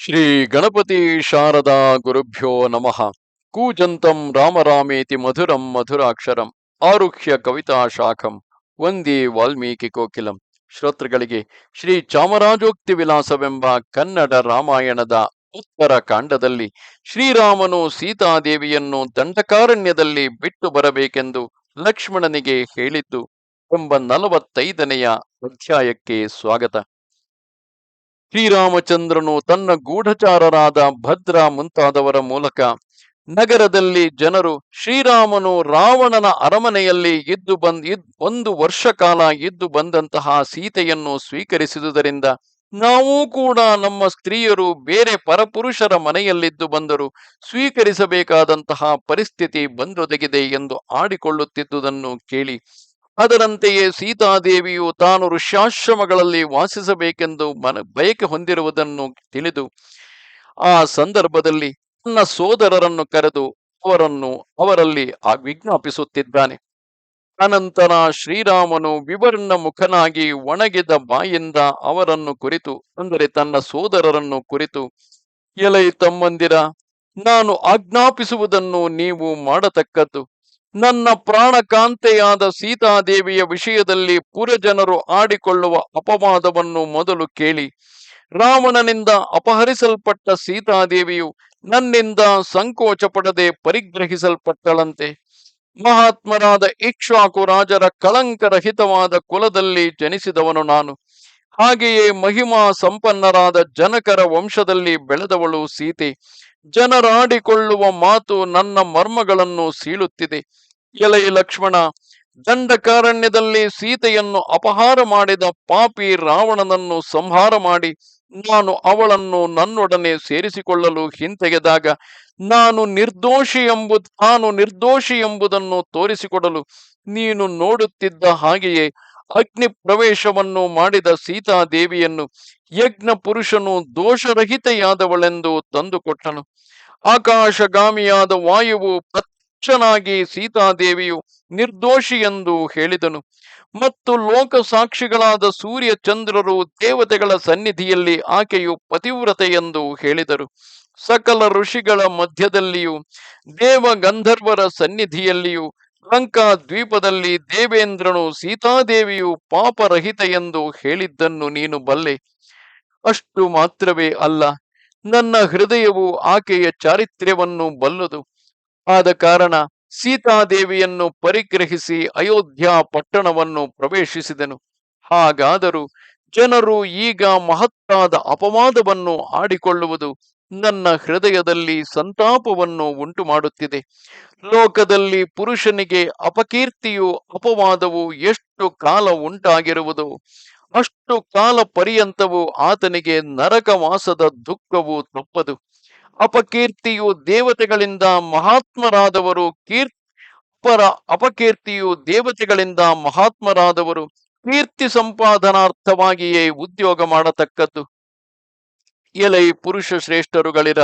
ಶ್ರೀ ಗಣಪತಿ ಶಾರದಾ ಗುರುಭ್ಯೋ ನಮಃ. ಕೂಜಂತಂ ರಾಮರಾಮೇತಿ ಮಧುರಂ ಮಧುರಾಕ್ಷರಂ. ಆರುಹ್ಯ ಕವಿತಾ ಶಾಖಂ. ವಂದೇ ವಾಲ್ಮೀಕಿ ಕೋಕಿಲಂ. ಶ್ರೋತೃಗಳಿಗೆ ಶ್ರೀ ಚಾಮರಾಜೋಕ್ತಿ ವಿಲಾಸವೆಂಬ ಕನ್ನಡ ರಾಮಾಯಣದ ಉತ್ತರ ಕಾಂಡದಲ್ಲಿ ಶ್ರೀರಾಮನು ಸೀತಾದೇವಿಯನ್ನು ದಂಡಕಾರಣ್ಯದಲ್ಲಿ ಬಿಟ್ಟು ಬರಬೇಕೆಂದು ಲಕ್ಷ್ಮಣನಿಗೆ ಹೇಳಿದ್ದು ಎಂಬ ನಲವತ್ತೈದನೆಯ ಅಧ್ಯಾಯಕ್ಕೆ ಸ್ವಾಗತ. ಶ್ರೀರಾಮಚಂದ್ರನು ತನ್ನ ಗೂಢಚಾರರಾದ ಭದ್ರ ಮುಂತಾದವರ ಮೂಲಕ ನಗರದಲ್ಲಿ ಜನರು ಶ್ರೀರಾಮನು ರಾವಣನ ಅರಮನೆಯಲ್ಲಿ ಇದ್ದು ಬಂದ್ ಒಂದು ವರ್ಷ ಕಾಲ ಇದ್ದು ಬಂದಂತಹ ಸೀತೆಯನ್ನು ಸ್ವೀಕರಿಸಿದುದರಿಂದ ನಾವೂ ಕೂಡ ನಮ್ಮ ಸ್ತ್ರೀಯರು ಬೇರೆ ಪರಪುರುಷರ ಮನೆಯಲ್ಲಿದ್ದು ಬಂದರು ಸ್ವೀಕರಿಸಬೇಕಾದಂತಹ ಪರಿಸ್ಥಿತಿ ಬಂದೊದಗಿದೆ ಎಂದು ಆಡಿಕೊಳ್ಳುತ್ತಿದ್ದುದನ್ನು ಕೇಳಿ ಅದರಂತೆಯೇ ಸೀತಾದೇವಿಯು ತಾನು ಋಷ್ಯಾಶ್ರಮಗಳಲ್ಲಿ ವಾಸಿಸಬೇಕೆಂದು ಮನ ಬಯಕೆ ಹೊಂದಿರುವುದನ್ನು ತಿಳಿದು ಆ ಸಂದರ್ಭದಲ್ಲಿ ತನ್ನ ಸೋದರರನ್ನು ಕರೆದು ಅವರನ್ನು ಅವರಲ್ಲಿ ಆ ವಿಜ್ಞಾಪಿಸುತ್ತಿದ್ದಾನೆ. ಅನಂತರ ಶ್ರೀರಾಮನು ವಿವರ್ಣ ಮುಖನಾಗಿ ಒಣಗಿದ ಬಾಯಿಂದ ಅವರನ್ನು ಕುರಿತು, ಅಂದರೆ ತನ್ನ ಸೋದರರನ್ನು ಕುರಿತು, ಎಲೈ ತಮ್ಮಂದಿರ, ನಾನು ಆಜ್ಞಾಪಿಸುವುದನ್ನು ನೀವು ಮಾಡತಕ್ಕದ್ದು ನನ್ನ ಪ್ರಾಣಕಾಂತೆಯಾದ ಸೀತಾದೇವಿಯ ವಿಷಯದಲ್ಲಿ ಪುರಜನರು ಆಡಿಕೊಳ್ಳುವ ಅಪವಾದವನ್ನು ಮೊದಲು ಕೇಳಿ, ರಾವಣನಿಂದ ಅಪಹರಿಸಲ್ಪಟ್ಟ ಸೀತಾದೇವಿಯು ನನ್ನಿಂದ ಸಂಕೋಚ ಪಡದೆ ಪರಿಗ್ರಹಿಸಲ್ಪಟ್ಟಳಂತೆ. ಮಹಾತ್ಮರಾದ ಇಕ್ಷಾಕು ರಾಜರ ಕಳಂಕರಹಿತವಾದ ಕುಲದಲ್ಲಿ ಜನಿಸಿದವನು ನಾನು. ಹಾಗೆಯೇ ಮಹಿಮಾ ಸಂಪನ್ನರಾದ ಜನಕರ ವಂಶದಲ್ಲಿ ಬೆಳೆದವಳು ಸೀತೆ. ಜನರಾಡಿಕೊಳ್ಳುವ ಮಾತು ನನ್ನ ಮರ್ಮಗಳನ್ನು ಸೀಳುತ್ತಿದೆ. ಎಲೈ ಲಕ್ಷ್ಮಣ, ದಂಡಕಾರಣ್ಯದಲ್ಲಿ ಸೀತೆಯನ್ನು ಅಪಹಾರ ಮಾಡಿದ ಪಾಪಿ ರಾವಣನನ್ನು ಸಂಹಾರ ಮಾಡಿ, ನಾನು ಅವಳನ್ನು ನನ್ನೊಡನೆ ಸೇರಿಸಿಕೊಳ್ಳಲು ಹಿಂತೆಗೆದಾಗ, ನಾನು ನಿರ್ದೋಷಿ ಎಂಬುದು ನಾನು ನಿರ್ದೋಷಿ ಎಂಬುದನ್ನು ತೋರಿಸಿಕೊಡಲು ನೀನು ನೋಡುತ್ತಿದ್ದ ಹಾಗೆಯೇ ಅಗ್ನಿ ಪ್ರವೇಶವನ್ನು ಮಾಡಿದ ಸೀತಾದೇವಿಯನ್ನು ಯಜ್ಞ ಪುರುಷನು ದೋಷರಹಿತೆಯಾದವಳೆಂದು ತಂದುಕೊಟ್ಟನು. ಆಕಾಶಗಾಮಿಯಾದ ವಾಯುವು ಪ್ರತ್ಯಕ್ಷನಾಗಿ ಸೀತಾದೇವಿಯು ನಿರ್ದೋಷಿ ಎಂದು ಹೇಳಿದನು. ಮತ್ತು ಲೋಕ ಸಾಕ್ಷಿಗಳಾದ ಸೂರ್ಯ ಚಂದ್ರರು ದೇವತೆಗಳ ಸನ್ನಿಧಿಯಲ್ಲಿ ಆಕೆಯು ಪತಿವ್ರತೆ ಎಂದು ಹೇಳಿದರು. ಸಕಲ ಋಷಿಗಳ ಮಧ್ಯದಲ್ಲಿಯೂ ದೇವ ಗಂಧರ್ವರ ಸನ್ನಿಧಿಯಲ್ಲಿಯೂ ಲಂಕಾ ದ್ವೀಪದಲ್ಲಿ ದೇವೇಂದ್ರನು ಸೀತಾದೇವಿಯು ಪಾಪರಹಿತ ಎಂದು ಹೇಳಿದ್ದನ್ನು ನೀನು ಬಲ್ಲೆ. ಅಷ್ಟು ಮಾತ್ರವೇ ಅಲ್ಲ, ನನ್ನ ಹೃದಯವು ಆಕೆಯ ಚಾರಿತ್ರ್ಯವನ್ನು ಬಲ್ಲದು. ಆದ ಕಾರಣ ಸೀತಾದೇವಿಯನ್ನು ಪರಿಗ್ರಹಿಸಿ ಅಯೋಧ್ಯ ಪಟ್ಟಣವನ್ನು ಪ್ರವೇಶಿಸಿದನು. ಹಾಗಾದರೂ ಜನರು ಈಗ ಮಹತ್ತಾದ ಅಪವಾದವನ್ನು ಆಡಿಕೊಳ್ಳುವುದು ನನ್ನ ಹೃದಯದಲ್ಲಿ ಸಂತಾಪವನ್ನು ಉಂಟು ಮಾಡುತ್ತಿದೆ ಲೋಕದಲ್ಲಿ ಪುರುಷನಿಗೆ ಅಪಕೀರ್ತಿಯು ಅಪವಾದವು ಎಷ್ಟು ಕಾಲ ಉಂಟಾಗಿರುವುದು? ಅಷ್ಟು ಕಾಲ ಪರ್ಯಂತವೂ ಆತನಿಗೆ ನರಕವಾಸದ ದುಃಖವು ತಪ್ಪದು. ಅಪಕೀರ್ತಿಯು ದೇವತೆಗಳಿಂದ ಮಹಾತ್ಮರಾದವರು ಕೀರ್ತಿ ಅಪಕೀರ್ತಿಯು ದೇವತೆಗಳಿಂದ ಮಹಾತ್ಮರಾದವರು ಕೀರ್ತಿ ಸಂಪಾದನಾರ್ಥವಾಗಿಯೇ ಉದ್ಯೋಗ ಮಾಡತಕ್ಕದ್ದು. ಎಲೈ ಪುರುಷ ಶ್ರೇಷ್ಠರುಗಳಿರ.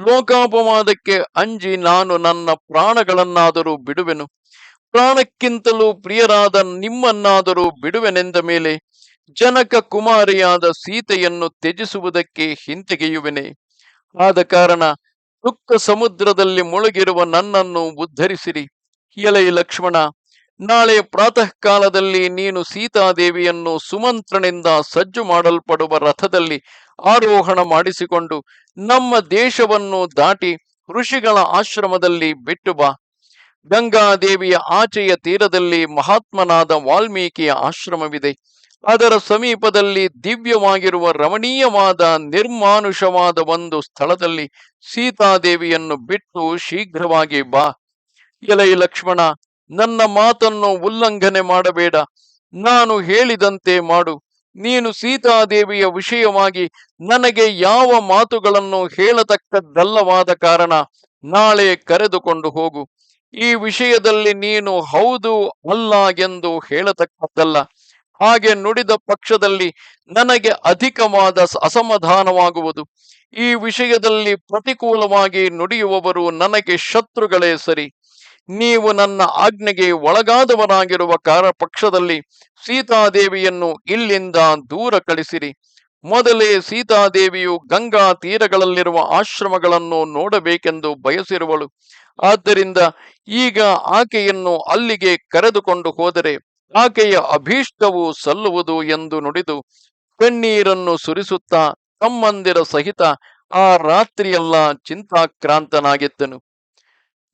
ಲೋಕಾಪವಾದಕ್ಕೆ ಅಂಜಿ ನಾನು ನನ್ನ ಪ್ರಾಣಗಳನ್ನಾದರೂ ಬಿಡುವೆನು. ಪ್ರಾಣಕ್ಕಿಂತಲೂ ಪ್ರಿಯರಾದ ನಿಮ್ಮನ್ನಾದರೂ ಬಿಡುವೆನೆಂದ ಮೇಲೆ ಜನಕ ಕುಮಾರಿಯಾದ ಸೀತೆಯನ್ನು ತ್ಯಜಿಸುವುದಕ್ಕೆ ಹಿಂತೆಗೆಯುವೆನೆ. ಆದ ಕಾರಣ ದುಃಖ ಸಮುದ್ರದಲ್ಲಿ ಮುಳುಗಿರುವ ನನ್ನನ್ನು ಉದ್ಧರಿಸಿರಿ. ಎಲೈ ಲಕ್ಷ್ಮಣ ನಾಳೆ ಪ್ರಾತಃ ಕಾಲದಲ್ಲಿ ನೀನು ಸೀತಾದೇವಿಯನ್ನು ಸುಮಂತ್ರನಿಂದ ಸಜ್ಜು ಮಾಡಲ್ಪಡುವ ರಥದಲ್ಲಿ ಆರೋಹಣ ಮಾಡಿಸಿಕೊಂಡು ನಮ್ಮ ದೇಶವನ್ನು ದಾಟಿ ಋಷಿಗಳ ಆಶ್ರಮದಲ್ಲಿ ಬಿಟ್ಟು ಬಾ. ಗಂಗಾದೇವಿಯ ಆಚೆಯ ತೀರದಲ್ಲಿ ಮಹಾತ್ಮನಾದ ವಾಲ್ಮೀಕಿಯ ಆಶ್ರಮವಿದೆ. ಅದರ ಸಮೀಪದಲ್ಲಿ ದಿವ್ಯವಾಗಿರುವ ರಮಣೀಯವಾದ ನಿರ್ಮಾನುಷವಾದ ಒಂದು ಸ್ಥಳದಲ್ಲಿ ಸೀತಾದೇವಿಯನ್ನು ಬಿಟ್ಟು ಶೀಘ್ರವಾಗಿ ಬಾ. ಎಲೈ ಲಕ್ಷ್ಮಣ ನನ್ನ ಮಾತನ್ನು ಉಲ್ಲಂಘನೆ ಮಾಡಬೇಡ. ನಾನು ಹೇಳಿದಂತೆ ಮಾಡು. ನೀನು ಸೀತಾದೇವಿಯ ವಿಷಯವಾಗಿ ನನಗೆ ಯಾವ ಮಾತುಗಳನ್ನು ಹೇಳತಕ್ಕದ್ದಲ್ಲವಾದ ಕಾರಣ ನಾಳೆ ಕರೆದುಕೊಂಡು ಹೋಗು. ಈ ವಿಷಯದಲ್ಲಿ ನೀನು ಹೌದು ಅಲ್ಲ ಎಂದು ಹೇಳತಕ್ಕದ್ದಲ್ಲ. ಹಾಗೆ ನುಡಿದ ಪಕ್ಷದಲ್ಲಿ ನನಗೆ ಅಧಿಕವಾದ ಅಸಮಾಧಾನವಾಗುವುದು. ಈ ವಿಷಯದಲ್ಲಿ ಪ್ರತಿಕೂಲವಾಗಿ ನುಡಿಯುವವರು ನನಗೆ ಶತ್ರುಗಳೇ ಸರಿ. ನೀವು ನನ್ನ ಆಜ್ಞೆಗೆ ಒಳಗಾದವರಾಗಿರುವ ಕಾರ ಪಕ್ಷದಲ್ಲಿ ಸೀತಾದೇವಿಯನ್ನು ಇಲ್ಲಿಂದ ದೂರ ಕಳಿಸಿರಿ. ಮೊದಲೇ ಸೀತಾದೇವಿಯು ಗಂಗಾ ತೀರಗಳಲ್ಲಿರುವ ಆಶ್ರಮಗಳನ್ನು ನೋಡಬೇಕೆಂದು ಬಯಸಿರುವಳು. ಆದ್ದರಿಂದ ಈಗ ಆಕೆಯನ್ನು ಅಲ್ಲಿಗೆ ಕರೆದುಕೊಂಡು ಹೋದರೆ ಆಕೆಯ ಅಭೀಷ್ಟವು ಸಲ್ಲುವುದು ಎಂದು ನುಡಿದು ಕಣ್ಣೀರನ್ನು ಸುರಿಸುತ್ತಾ ತಮ್ಮಂದಿರ ಸಹಿತ ಆ ರಾತ್ರಿಯೆಲ್ಲ ಚಿಂತಾಕ್ರಾಂತನಾಗಿದ್ದನು.